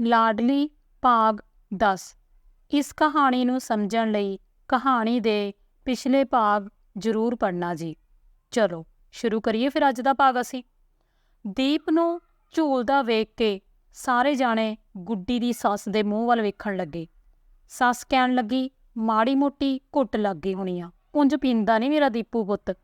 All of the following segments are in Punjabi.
ਲਾਡਲੀ ਭਾਗ 10 ਇਸ ਕਹਾਣੀ ਨੂੰ ਸਮਝਣ ਲਈ ਕਹਾਣੀ ਦੇ ਪਿਛਲੇ ਭਾਗ ਜ਼ਰੂਰ ਪੜ੍ਹਨਾ ਜੀ। ਚਲੋ, ਸ਼ੁਰੂ ਕਰੀਏ ਫਿਰ ਅੱਜ ਦਾ ਭਾਗ ਅਸੀਂ। ਦੀਪ ਨੂੰ ਝੂਲਦਾ ਵੇਖ ਕੇ ਸਾਰੇ ਜਾਣੇ ਗੁੱਡੀ ਦੀ ਸੱਸ ਦੇ ਮੂੰਹ ਵੱਲ ਵੇਖਣ ਲੱਗੇ। ਸੱਸ ਕਹਿਣ ਲੱਗੀ, ਮਾੜੀ ਮੋਟੀ ਘੁੱਟ ਲੱਗ ਗਈ ਹੋਣੀ ਆ। ਕੁੰਜ ਪੀਂਦਾ ਨਹੀਂ ਮੇਰਾ ਦੀਪੂ ਪੁੱਤ।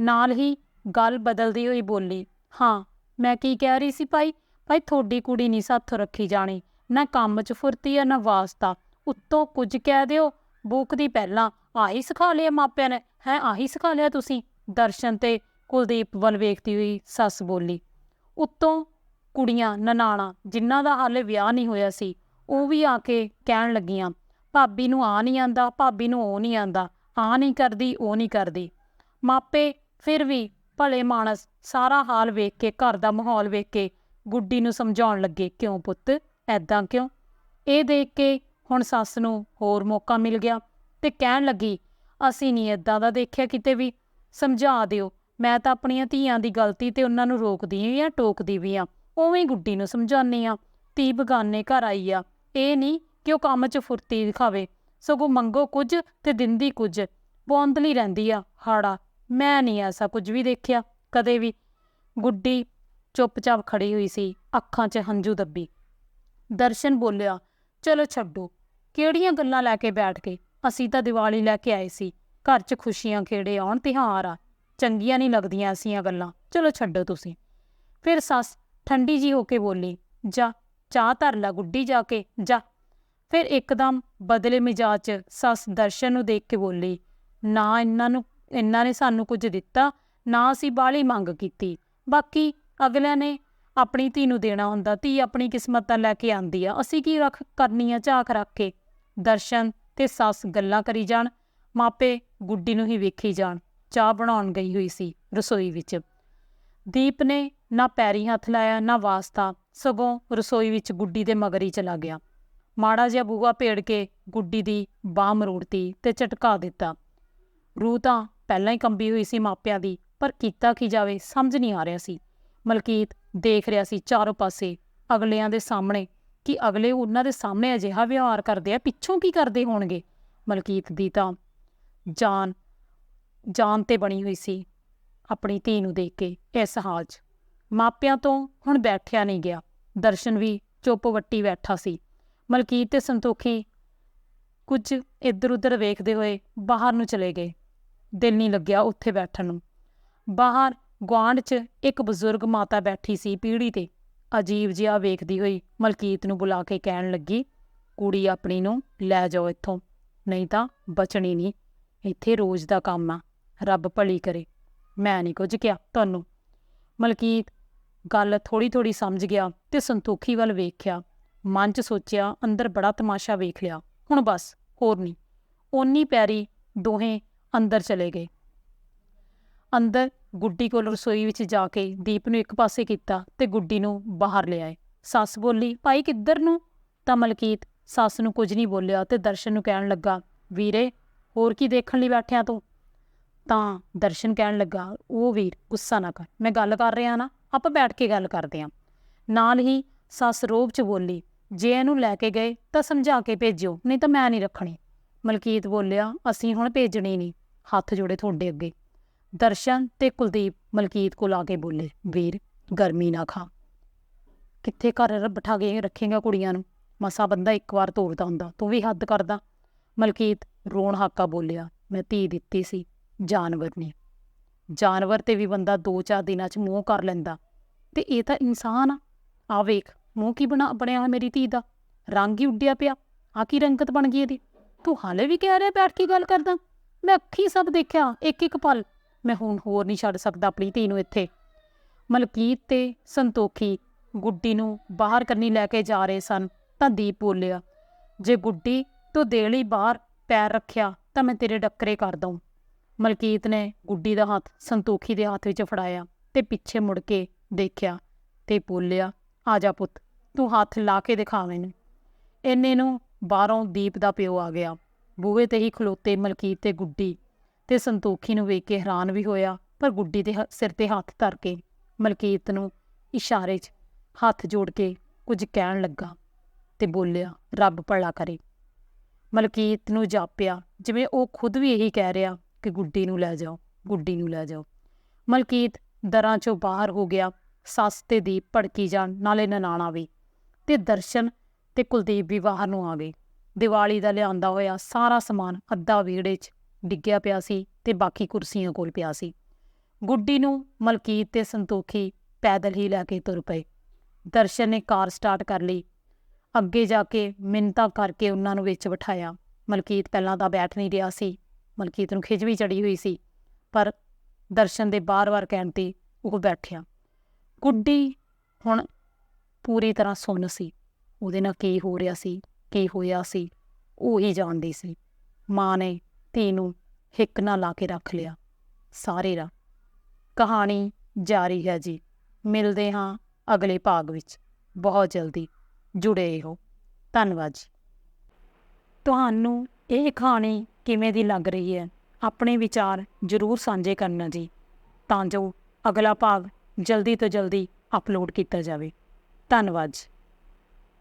ਨਾਲ ਹੀ ਗੱਲ ਬਦਲਦੀ ਹੋਈ ਬੋਲੀ, ਹਾਂ, ਮੈਂ ਕੀ ਕਹਿ ਰਹੀ ਸੀ ਭਾਈ? ਭਾਈ ਤੁਹਾਡੀ ਕੁੜੀ ਨਹੀਂ ਸਾਥੋਂ ਰੱਖੀ ਜਾਣੀ, ਨਾ ਕੰਮ 'ਚ ਫੁਰਤੀ ਆ, ਨਾ ਵਾਸਤਾ ਉੱਤੋਂ ਕੁਝ ਕਹਿ ਦਿਓ ਬੂਕਦੀ ਪਹਿਲਾਂ ਆਹੀ ਸਿਖਾ ਲਿਆ ਮਾਪਿਆਂ ਨੇ, ਹੈ ਆਹੀ ਸਿਖਾ ਲਿਆ ਤੁਸੀਂ? ਦਰਸ਼ਨ ਤੇ ਕੁਲਦੀਪ ਵੱਲ ਵੇਖਦੀ ਹੋਈ ਸੱਸ ਬੋਲੀ। ਉੱਤੋਂ ਕੁੜੀਆਂ, ਨਨਾਣਾ, ਜਿਨ੍ਹਾਂ ਦਾ ਹਾਲੇ ਵਿਆਹ ਨਹੀਂ ਹੋਇਆ ਸੀ, ਉਹ ਵੀ ਆ ਕੇ ਕਹਿਣ ਲੱਗੀਆਂ, ਭਾਬੀ ਨੂੰ ਆ ਨਹੀਂ ਆਂਦਾ, ਭਾਬੀ ਨੂੰ ਉਹ ਨਹੀਂ ਆਂਦਾ ਆ ਨਹੀਂ ਕਰਦੀ, ਉਹ ਨਹੀਂ ਕਰਦੀ। ਮਾਪੇ ਫਿਰ ਵੀ ਭਲੇ ਮਾਨਸ, ਸਾਰਾ ਹਾਲ ਵੇਖ ਕੇ, ਘਰ ਦਾ ਮਾਹੌਲ ਵੇਖ ਕੇ ਗੁੱਡੀ ਨੂੰ ਸਮਝਾਉਣ ਲੱਗੇ, ਕਿਉਂ ਪੁੱਤ? ਐਦਾਂ ਕਿਉਂ? ਇਹ ਦੇਖ ਕੇ ਹੁਣ ਸੱਸ ਨੂੰ ਹੋਰ ਮੌਕਾ ਮਿਲ ਗਿਆ ਤੇ ਕਹਿਣ ਲੱਗੀ, ਅਸੀਂ ਨਹੀਂ ਐਦਾਂ ਦਾ ਦੇਖਿਆ ਕਿਤੇ ਵੀ। ਸਮਝਾ ਦਿਓ, ਮੈਂ ਤਾਂ ਆਪਣੀਆਂ ਧੀਆਂ ਦੀ ਗਲਤੀ ਤੇ ਉਹਨਾਂ ਨੂੰ ਰੋਕਦੀ ਵੀ ਆ, ਟੋਕਦੀ ਵੀ ਆ। ਉਵੇਂ ਗੁੱਡੀ ਨੂੰ ਸਮਝਾਉਂਦੀ ਆ। ਧੀ ਬਗਾਨੇ ਘਰ ਆਈ ਆ। ਇਹ ਨਹੀਂ ਕਿ ਉਹ ਕੰਮ 'ਚ ਫੁਰਤੀ ਦਿਖਾਵੇ। ਸਗੋਂ ਮੰਗੋ ਕੁਝ ਤੇ ਦਿੰਦੀ ਕੁਝ। ਬੌਂਦਲੀ ਰਹਿੰਦੀ ਆ, ਹਾੜਾ। ਮੈਂ ਨਹੀਂ ਐਸਾ ਕੁਝ ਵੀ ਦੇਖਿਆ, ਕਦੇ ਵੀ। ਗੁੱਡੀ ਚੁੱਪਚਾਪ ਖੜੀ ਹੋਈ ਸੀ, ਅੱਖਾਂ 'ਚ ਹੰਝੂ ਦੱਬੀ। ਦਰਸ਼ਨ ਬੋਲਿਆ, ਚਲੋ ਛੱਡੋ, ਕਿਹੜੀਆਂ ਗੱਲਾਂ ਲੈ ਕੇ ਬੈਠ ਕੇ ਅਸੀਂ ਤਾਂ ਦੀਵਾਲੀ ਲੈ ਕੇ ਆਏ ਸੀ। ਘਰ 'ਚ ਖੁਸ਼ੀਆਂ ਖੇੜੇ ਆਉਣ ਤਿਉਹਾਰ ਆ। ਚੰਗੀਆਂ ਨਹੀਂ ਲੱਗਦੀਆਂ ਐਸੀਆਂ ਗੱਲਾਂ। ਚਲੋ ਛੱਡੋ ਤੁਸੀਂ। ਫਿਰ ਸੱਸ ਠੰਡੀ ਜੀ ਹੋ ਕੇ ਬੋਲੀ, ਜਾ, ਚਾਹ ਧਰ ਲੈ ਗੁੱਡੀ ਜਾ ਕੇ, ਜਾ। ਫਿਰ ਇੱਕਦਮ ਬਦਲੇ ਮਿਜਾਜ 'ਚ ਸੱਸ ਦਰਸ਼ਨ ਨੂੰ ਦੇਖ ਕੇ ਬੋਲੀ, ਨਾ, ਇਹਨਾਂ ਨੂੰ, ਇਹਨਾਂ ਨੇ ਸਾਨੂੰ ਕੁਝ ਦਿੱਤਾ, ਨਾ ਅਸੀਂ ਬਾਹਲੀ ਮੰਗ ਕੀਤੀ। ਬਾਕੀ ਅਗਲਿਆਂ ਨੇ ਆਪਣੀ ਧੀ ਨੂੰ ਦੇਣਾ ਹੁੰਦਾ, ਧੀ ਆਪਣੀ ਕਿਸਮਤ ਤਾਂ ਲੈ ਕੇ ਆਂਦੀ ਆ। ਅਸੀਂ ਕੀ ਰੱਖ ਕਰਨੀ ਆ ਝਾਕ ਰੱਖ ਕੇ? ਦਰਸ਼ਨ ਤੇ ਸੱਸ ਗੱਲਾਂ ਕਰੀ ਜਾਣ, ਮਾਪੇ ਗੁੱਡੀ ਨੂੰ ਹੀ ਵੇਖੀ ਜਾਣ। ਚਾਹ ਬਣਾਉਣ ਗਈ ਹੋਈ ਸੀ ਰਸੋਈ ਵਿੱਚ। ਦੀਪ ਨੇ ਨਾ ਪੈਰੀ ਹੱਥ ਲਾਇਆ, ਨਾ ਵਾਸਤਾ। ਸਗੋਂ ਰਸੋਈ ਵਿੱਚ ਗੁੱਡੀ ਦੇ ਮਗਰ ਹੀ ਚਲਾ ਗਿਆ। ਮਾੜਾ ਜਿਹਾ ਬੂਹਾ ਪੇੜ ਕੇ ਗੁੱਡੀ ਦੀ ਬਾਹ ਮਰੋੜਤੀ ਤੇ ਝਟਕਾ ਦਿੱਤਾ। ਰੂਹ ਤਾਂ ਪਹਿਲਾਂ ਹੀ ਕੰਬੀ ਹੋਈ ਸੀ ਮਾਪਿਆਂ ਦੀ, ਪਰ ਕੀਤਾ ਕੀ ਜਾਵੇ, ਸਮਝ ਨਹੀਂ ਆ ਰਿਹਾ ਸੀ। ਮਲਕੀਤ ਦੇਖ ਰਿਹਾ ਸੀ ਚਾਰੋਂ ਪਾਸੇ ਅਗਲਿਆਂ ਦੇ ਸਾਹਮਣੇ ਕਿ ਅਗਲੇ ਉਹਨਾਂ ਦੇ ਸਾਹਮਣੇ ਅਜਿਹਾ ਵਿਵਹਾਰ ਕਰਦੇ ਆ, ਪਿੱਛੋਂ ਕੀ ਕਰਦੇ ਹੋਣਗੇ? ਮਲਕੀਤ ਦੀ ਤਾਂ ਜਾਨ ਜਾਨ ਤੇ ਬਣੀ ਹੋਈ ਸੀ ਆਪਣੀ ਧੀ ਨੂੰ ਦੇਖ ਕੇ ਇਸ ਹਾਲ 'ਚ ਮਾਪਿਆਂ ਤੋਂ ਹੁਣ ਬੈਠਿਆ ਨਹੀਂ ਗਿਆ। ਦਰਸ਼ਨ ਵੀ ਚੁੱਪ ਵੱਟੀ ਬੈਠਾ ਸੀ। ਮਲਕੀਤ ਤੇ ਸੰਤੋਖੀ ਕੁਝ ਇੱਧਰ ਉੱਧਰ ਵੇਖਦੇ ਹੋਏ ਬਾਹਰ ਨੂੰ ਚਲੇ ਗਏ। ਦਿਲ ਨਹੀਂ ਲੱਗਿਆ ਉੱਥੇ ਬੈਠਣ ਨੂੰ। ਬਾਹਰ ਗੁਆਂਢ 'ਚ ਇੱਕ ਬਜ਼ੁਰਗ ਮਾਤਾ ਬੈਠੀ ਸੀ ਪੀੜੀ ਤੇ। ਅਜੀਬ ਜਿਹਾ ਵੇਖਦੀ ਹੋਈ ਮਲਕੀਤ ਨੂੰ ਬੁਲਾ ਕੇ ਕਹਿਣ ਲੱਗੀ, ਕੁੜੀ ਆਪਣੀ ਨੂੰ ਲੈ ਜਾਓ ਇੱਥੋਂ, ਨਹੀਂ ਤਾਂ ਬਚਣੀ ਨਹੀਂ। ਇੱਥੇ ਰੋਜ਼ ਦਾ ਕੰਮ ਆ, ਰੱਬ ਭਲੀ ਕਰੇ। ਮੈਂ ਨਹੀਂ ਕੁਝ ਕਿਹਾ ਤੁਹਾਨੂੰ। ਮਲਕੀਤ ਗੱਲ ਥੋੜੀ ਥੋੜੀ ਸਮਝ ਗਿਆ ਤੇ ਸੰਤੋਖੀ ਵੱਲ ਵੇਖਿਆ। ਮਨ 'ਚ ਸੋਚਿਆ ਅੰਦਰ ਬੜਾ ਤਮਾਸ਼ਾ ਵੇਖ ਲਿਆ। ਹੁਣ ਬਸ, ਹੋਰ ਨਹੀਂ। ਓਨੀ ਪੈਰੀ ਦੋਹੇ ਅੰਦਰ ਚਲੇ ਗਏ। ਅੰਦਰ ਗੁੱਡੀ ਕੋਲ ਰਸੋਈ ਵਿੱਚ ਜਾ ਕੇ ਦੀਪ ਨੂੰ ਇੱਕ ਪਾਸੇ ਕੀਤਾ ਤੇ ਗੁੱਡੀ ਨੂੰ ਬਾਹਰ ਲਿਆਏ ਸੱਸ ਬੋਲੀ, ਭਾਈ ਕਿੱਧਰ ਨੂੰ? ਤਾਂ ਮਲਕੀਤ ਸੱਸ ਨੂੰ ਕੁਝ ਨਹੀਂ ਬੋਲਿਆ ਤੇ ਦਰਸ਼ਨ ਨੂੰ ਕਹਿਣ ਲੱਗਾ, ਵੀਰੇ, ਹੋਰ ਕੀ ਦੇਖਣ ਲਈ ਬੈਠਿਆ ਤੂੰ? ਤਾਂ ਦਰਸ਼ਨ ਕਹਿਣ ਲੱਗਾ, ਉਹ ਵੀਰ, ਗੁੱਸਾ ਨਾ ਕਰ, ਮੈਂ ਗੱਲ ਕਰ ਰਿਹਾ ਨਾ, ਆਪਾਂ ਬੈਠ ਕੇ ਗੱਲ ਕਰਦੇ ਆਂ। ਨਾਲ ਹੀ ਸੱਸ ਰੋਬ ਚ ਬੋਲੀ, ਜੇ ਇਹਨੂੰ ਲੈ ਕੇ ਗਏ ਤਾਂ ਸਮਝਾ ਕੇ ਭੇਜਿਓ, ਨਹੀਂ ਤਾਂ ਮੈਂ ਨਹੀਂ ਰੱਖਣੀ। ਮਲਕੀਤ ਬੋਲਿਆ, ਅਸੀਂ ਹੁਣ ਭੇਜਣੀ ਨਹੀਂ, ਹੱਥ ਜੋੜੇ ਤੁਹਾਡੇ ਅੱਗੇ। ਦਰਸ਼ਨ ਤੇ ਕੁਲਦੀਪ ਮਲਕੀਤ ਕੋਲ ਆ ਕੇ ਬੋਲੇ, ਵੀਰ, ਗਰਮੀ ਨਾ ਖਾ। ਕਿੱਥੇ ਘਰ ਬਿਠਾ ਕੇ ਰੱਖੇਗਾ ਕੁੜੀਆਂ ਨੂੰ? ਮਸਾ ਬੰਦਾ ਇੱਕ ਵਾਰ ਤੋਰਦਾ ਹੁੰਦਾ, ਤੂੰ ਵੀ ਹੱਦ ਕਰਦਾ। ਮਲਕੀਤ ਰੋਣ ਹਾਕਾ ਬੋਲਿਆ, ਮੈਂ ਧੀ ਦਿੱਤੀ ਸੀ, ਜਾਨਵਰ ਨੇ। ਜਾਨਵਰ ਤੇ ਵੀ ਬੰਦਾ ਦੋ ਚਾਰ ਦਿਨਾਂ 'ਚ ਮੂੰਹ ਕਰ ਲੈਂਦਾ। ਤੇ ਇਹ ਤਾਂ ਇਨਸਾਨ ਆ। ਆ ਵੇਖ, ਮੂੰਹ ਕੀ ਬਣਾ ਬਣਿਆ ਹੋਇਆ ਮੇਰੀ ਧੀ ਦਾ? ਰੰਗ ਹੀ ਉੱਡਿਆ ਪਿਆ। ਆ ਕੀ ਰੰਗਤ ਬਣ ਗਈ ਇਹਦੀ? ਤੂੰ ਹਾਲੇ ਵੀ ਕਹਿ ਰਿਹਾ ਬੈਠ ਕੇ ਗੱਲ ਕਰਦਾ? ਮੈਂ ਅੱਖੀ ਸਭ ਦੇਖਿਆ ਇੱਕ ਇੱਕ ਪਲ। ਮੈਂ ਹੁਣ ਹੋਰ ਨਹੀਂ ਛੱਡ ਸਕਦਾ ਆਪਣੀ ਧੀ ਨੂੰ ਇੱਥੇ। ਮਲਕੀਤ ਤੇ ਸੰਤੋਖੀ ਗੁੱਡੀ ਨੂੰ ਬਾਹਰ ਕੰਨੀ ਲੈ ਕੇ ਜਾ ਰਹੇ ਸਨ, ਤਾਂ ਦੀਪ ਬੋਲਿਆ, ਜੇ ਗੁੱਡੀ ਤੂੰ ਦੇ ਲਈ ਬਾਹਰ ਪੈਰ ਰੱਖਿਆ, ਤਾਂ ਮੈਂ ਤੇਰੇ ਡੱਕਰੇ ਕਰ ਦਊਂ। ਮਲਕੀਤ ਨੇ ਗੁੱਡੀ ਦਾ ਹੱਥ ਸੰਤੋਖੀ ਦੇ ਹੱਥ ਵਿੱਚ ਫੜਾਇਆ ਤੇ ਪਿੱਛੇ ਮੁੜ ਕੇ ਦੇਖਿਆ ਤੇ ਬੋਲਿਆ, ਆ ਜਾ ਪੁੱਤ, ਤੂੰ ਹੱਥ ਲਾ ਕੇ ਦਿਖਾ ਮੈਨੂੰ। ਇੰਨੇ ਨੂੰ ਬਾਹਰੋਂ ਦੀਪ ਦਾ ਪਿਓ ਆ ਗਿਆ। ਬੂਹੇ ਤੇ ਹੀ ਖਲੋਤੇ ਮਲਕੀਤ ਤੇ ਗੁੱਡੀ ਤੇ ਸੰਤੋਖੀ ਨੂੰ ਵੇਖ ਕੇ ਹੈਰਾਨ ਵੀ ਹੋਇਆ, ਪਰ ਗੁੱਡੀ ਦੇ ਹ- ਸਿਰ ਤੇ ਹੱਥ ਧਰ ਕੇ, ਮਲਕੀਤ ਨੂੰ ਇਸ਼ਾਰੇ 'ਚ ਹੱਥ ਜੋੜ ਕੇ ਕੁਝ ਕਹਿਣ ਲੱਗਾ ਤੇ ਬੋਲਿਆ, ਰੱਬ ਭਲਾ ਕਰੇ। ਮਲਕੀਤ ਨੂੰ ਜਾਪਿਆ, ਜਿਵੇਂ ਉਹ ਖੁਦ ਵੀ ਇਹੀ ਕਹਿ ਰਿਹਾ ਕਿ ਗੁੱਡੀ ਨੂੰ ਲੈ ਜਾਓ, ਗੁੱਡੀ ਨੂੰ ਲੈ ਜਾਓ। ਮਲਕੀਤ ਦਰਾਂ ਚੋਂ ਬਾਹਰ ਹੋ ਗਿਆ, ਸੱਸ ਤੇ ਦੀਪ ਭੜਕੀ ਜਾਣ, ਨਾਲੇ ਨਨਾਣਾ ਵੀ ਤੇ ਦਰਸ਼ਨ ਤੇ ਕੁਲਦੀਪ ਵੀ ਬਾਹਰ ਨੂੰ ਆ ਗਏ। ਦੀਵਾਲੀ ਦਾ ਲਿਆਂਦਾ ਹੋਇਆ ਸਾਰਾ ਸਮਾਨ ਅੱਧਾ ਵਿਹੜੇ 'ਚ ਡਿੱਗਿਆ ਪਿਆ ਸੀ ਤੇ ਬਾਕੀ ਕੁਰਸੀਆਂ ਕੋਲ ਪਿਆ ਸੀ। ਗੁੱਡੀ ਨੂੰ ਮਲਕੀਤ ਤੇ ਸੰਤੋਖੀ ਪੈਦਲ ਹੀ ਲੈ ਕੇ ਤੁਰ ਪਏ। ਦਰਸ਼ਨ ਨੇ ਕਾਰ ਸਟਾਰਟ ਕਰ ਲਈ। ਅੱਗੇ ਜਾ ਕੇ ਮਿੰਤਾ ਕਰਕੇ ਉਹਨਾਂ ਨੂੰ ਵਿੱਚ ਬਿਠਾਇਆ। ਮਲਕੀਤ ਪਹਿਲਾਂ ਤਾਂ ਬੈਠ ਨਹੀਂ ਰਿਹਾ ਸੀ। ਮਲਕੀਤ ਨੂੰ ਖਿਜ ਵੀ ਚੜੀ ਹੋਈ ਸੀ। ਪਰ ਦਰਸ਼ਨ ਦੇ ਬਾਰ-ਬਾਰ ਕਹਿਣ ਤੇ ਉਹ ਬੈਠਿਆ। ਗੁੱਡੀ, ਹੁਣ ਪੂਰੀ ਤਰ੍ਹਾਂ ਸੁੰਨ ਸੀ। ਉਹਦੇ ਨਾਲ ਕੀ ਹੋ ਰਿਹਾ ਸੀ, ਕੀ ਹੋਇਆ ਸੀ, ਉਹ ਹੀ ਜਾਣਦੀ ਸੀ। ਮਾਂ ਨੇ ਧੀ ਨੂੰ ਹਿੱਕ ਨਾਲ ਲਾ ਕੇ ਰੱਖ ਲਿਆ। ਸਾਰੇ ਰਾ, ਕਹਾਣੀ ਜਾਰੀ ਹੈ ਜੀ। ਮਿਲਦੇ ਹਾਂ ਅਗਲੇ ਭਾਗ ਵਿੱਚ। ਬਹੁਤ ਜਲਦੀ ਜੁੜੇ ਰਹੋ। ਧੰਨਵਾਦ ਜੀ। ਤੁਹਾਨੂੰ ਇਹ ਕਹਾਣੀ ਕਿਵੇਂ ਦੀ ਲੱਗ ਰਹੀ ਹੈ? ਆਪਣੇ ਵਿਚਾਰ ਜ਼ਰੂਰ ਸਾਂਝੇ ਕਰਨਾ ਜੀ, ਤਾਂ ਜੋ ਅਗਲਾ ਭਾਗ ਜਲਦੀ ਤੋਂ ਜਲਦੀ ਅਪਲੋਡ ਕੀਤਾ ਜਾਵੇ। ਧੰਨਵਾਦ ਜੀ।